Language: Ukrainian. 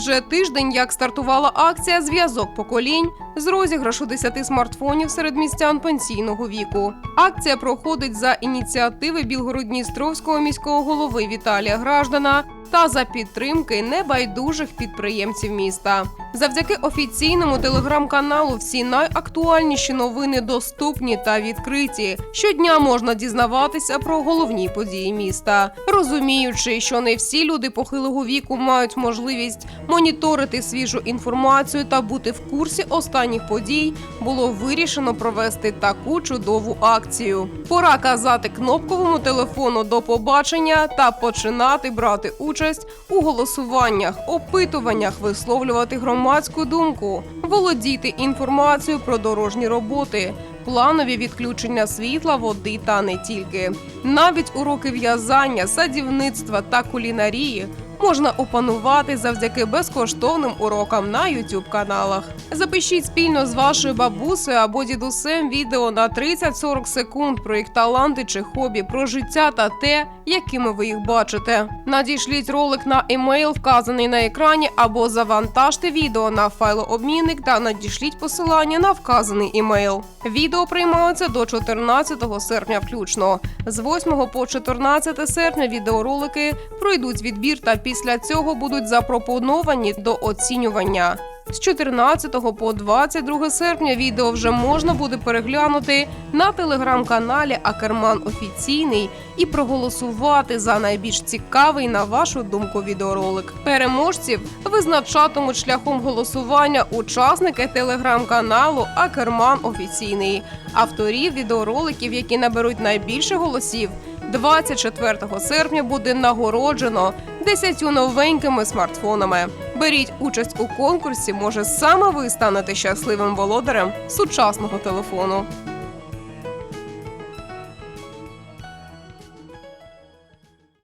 Вже тиждень, як стартувала акція Зв'язок поколінь з розіграшу 10 смартфонів серед містян пенсійного віку. Акція проходить за ініціативи Білгородністровського міського голови Віталія Граждана та за підтримки небайдужих підприємців міста. Завдяки офіційному телеграм-каналу всі найактуальніші новини доступні та відкриті. Щодня можна дізнаватися про головні події міста, розуміючи, що не всі люди похилого віку мають можливість моніторити свіжу інформацію та бути в курсі останніх подій, було вирішено провести таку чудову акцію. Пора казати кнопковому телефону до побачення та починати брати участь у голосуваннях, опитуваннях, висловлювати громадську думку, володіти інформацією про дорожні роботи. Планові відключення світла, води та не тільки. Навіть уроки в'язання, садівництва та кулінарії можна опанувати завдяки безкоштовним урокам на youtube каналах. Запишіть спільно з вашою бабусею або дідусем відео на 30-40 секунд про їх таланти чи хобі, про життя та те, якими ви їх бачите. Надішліть ролик на емейл, вказаний на екрані, або завантажте відео на файлообмінник та надішліть посилання на вказаний емейл. Відео приймаються до 14 серпня включно. З 8 по 14 серпня відеоролики пройдуть відбір та після цього будуть запропоновані до оцінювання. З 14 по 22 серпня відео вже можна буде переглянути на телеграм-каналі Акерман Офіційний і проголосувати за найбільш цікавий на вашу думку відеоролик. Переможців визначатимуть шляхом голосування учасники телеграм-каналу Акерман Офіційний, авторів відеороликів, які наберуть найбільше голосів. 24 серпня буде нагороджено 10 новенькими смартфонами. Беріть участь у конкурсі. Може саме ви станете щасливим володарем сучасного телефону.